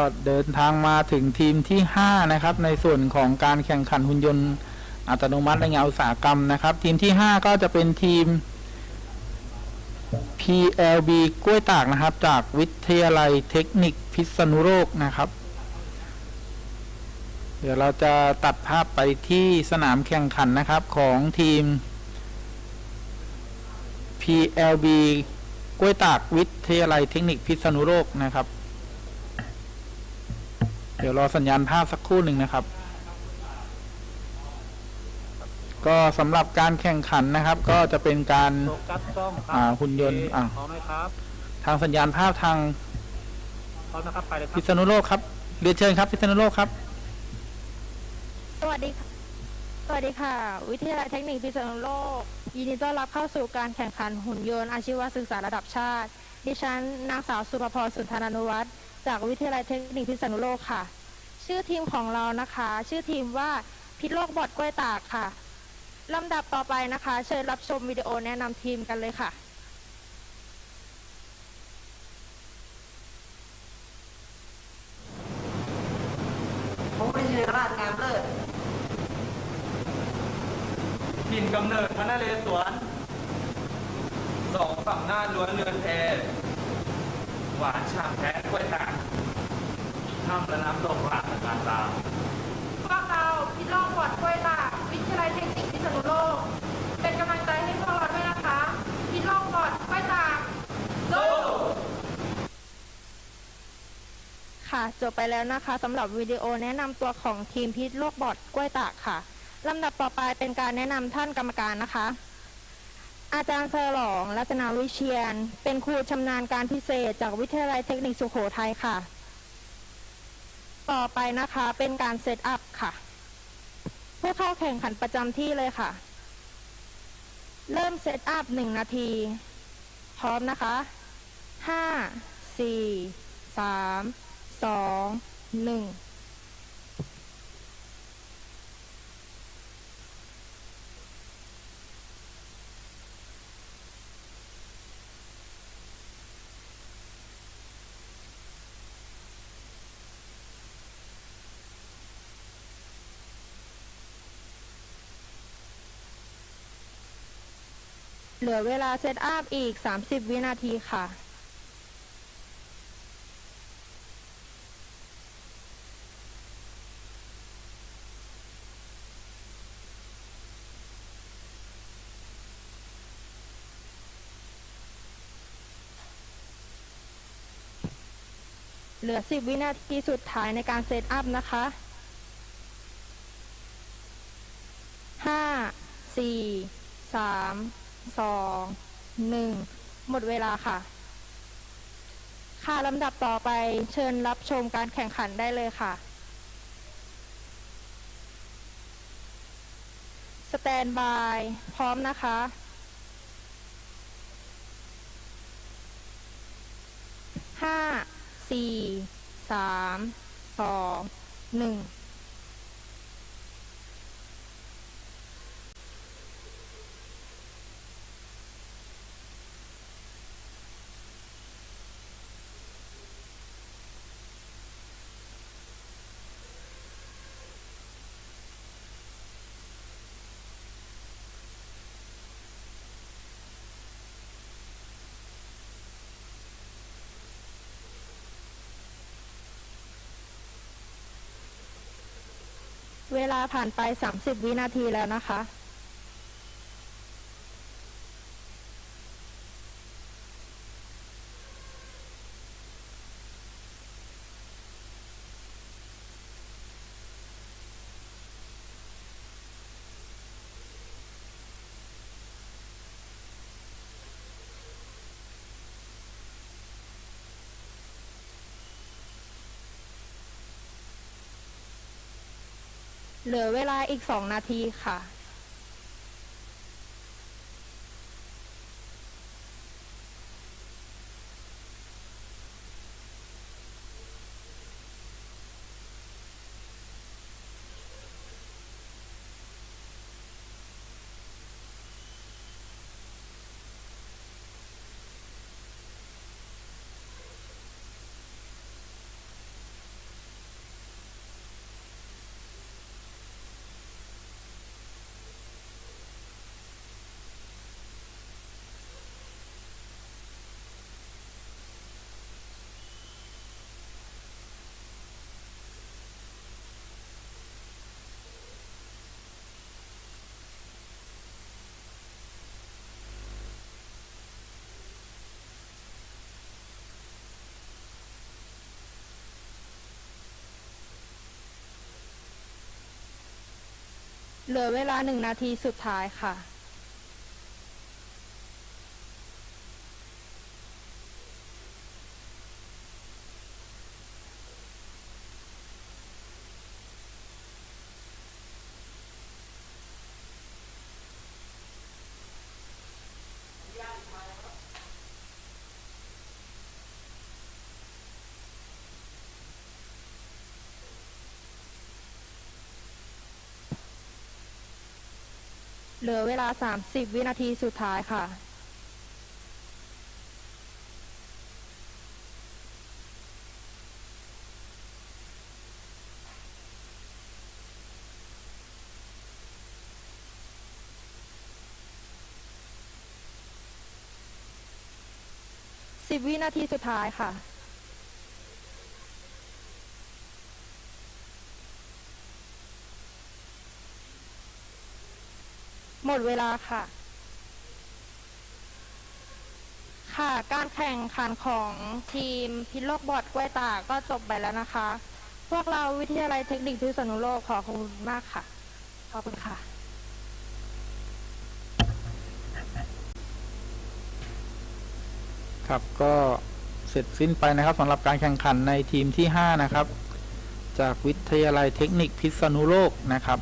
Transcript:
ก็เดินทางมาถึงทีมที่ 5 นะครับ ในส่วนของการแข่งขันหุ่นยนต์อัตโนมัติในงานอุตสาหกรรมนะครับ ทีมที่ 5 ก็จะเป็นทีม PLB กล้วยตากนะครับ จากวิทยาลัยเทคนิคพิษณุโลกนะครับ เดี๋ยวเราจะตัดภาพไปที่สนามแข่งขันนะครับของทีม PLB กล้วยตากวิทยาลัยเทคนิคพิษณุโลกนะครับ ดี๋ยวรอสัญญาณภาพสักครู่หนึ่งนะครับ ก็สำหรับการแข่งขันนะครับ ก็จะเป็นการโฟกัสกล้องครัอ่าหุ่นยนต์อ่าพร้อมไหมครับทางสัญญาณภาพทางพร้อมนะครับไปเลยครัพิบษณุโลกครับเรียนเชิญครับพิษณุโลกครับ สวัสดีค่ะ สวัสดีค่ะ วิทยาลัยเทคนิคพิษณุโลก ยินดีต้อนรับเข้าสู่การแข่งขันหุ่นยนต์อาชีวศึกษาระดับชาติ ดิฉันนางสาวสุภพรสุนทรานุวัฒน์ จากวิทยาลัยเทคนิคพิษณุโลกค่ะ ชื่อทีมของเรานะคะ ชื่อทีมว่าพิษโลกบอดกล้วยตากค่ะลำดับต่อไปนะคะ เชิญรับชมวิดีโอแนะนำทีมกันเลยค่ะ ผมวิชิราชงามเลิศถิ่นกำเนิดพระนเรศวรสองฝั่งหน้าล้วนเรือนแพหวานฉ่ำแท้ กล้วยตากถ้ำและน้ำตกหลากการตามพวกเราพิษโลกบอดกล้วยตากวิทยาลัยเทคนิคพิษณุโลก เป็นกำลังใจให้พวกเราด้วยนะคะพิษโลกบอดกล้วยตากสู้ค่ะ จบไปแล้วนะคะสำหรับวิดีโอแนะนำตัวของทีมพิษโลกบอดกล้วยตากค่ะลำดับต่อไปเป็นการแนะนำท่านกรรมการนะคะ อาจารย์เฉลอง รัตนาวิเชียน เป็นครูชำนาญการพิเศษจากวิทยาลัยเทคนิคสุโขทัยค่ะ ต่อไปนะคะเป็นการเซตอัพค่ะ ผู้เข้าแข่งขันประจำที่เลยค่ะ เริ่มเซตอัพหนึ่งนาที พร้อมนะคะห้าสี่สามสองหนึ่ง เหลือเวลาเซตอัพอีก 30 วินาทีค่ะ เหลือ 10 วินาทีสุดท้ายในการเซตอัพนะคะห้าสี่ สองหนึ่งหมดเวลาค่ะ ค่ะลำดับต่อไปเชิญรับชมการแข่งขันได้เลยค่ะ สแตนบาย พร้อมนะคะห้าสี่สามสองหนึ่ง เวลาผ่านไป 30 วินาทีแล้วนะคะ เหลือเวลาอีกสองนาทีค่ะ เหลือเวลาหนึ่งนาทีสุดท้ายค่ะ เหลือเวลา 30 วินาทีสุดท้ายค่ะ 10 วินาทีสุดท้ายค่ะ ดเวลาค่ะ ค่ะ การแข่งขันของทีมพิษโลกบอดกล้วยตากก็จบไปแล้วนะคะ พวกเราวิทยาลัยเทคนิคพิษณุโลกขอขอบคุณมากค่ะ ขอบคุณค่ะ ครับก็เสร็จสิ้นไปนะครับสำหรับการแข่งขันในทีมที่ 5 นะครับ จากวิทยาลัยเทคนิคพิษณุโลกนะครับ